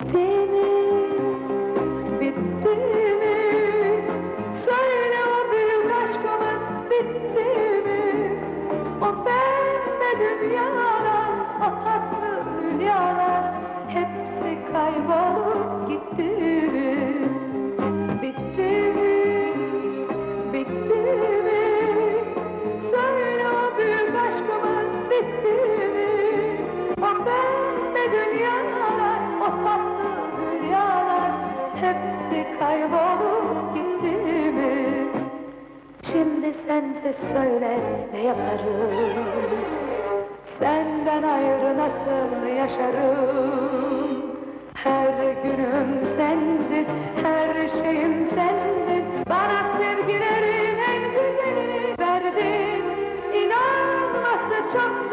Söyle o büyük aşkımız Hepsi kaybolup gitti mi? Şimdi sense söyle ne yaparım? Senden ayrı nasıl yaşarım? Her günüm sendin, her şeyim sendin Bana sevgilerin en güzelini verdin. İnanması çok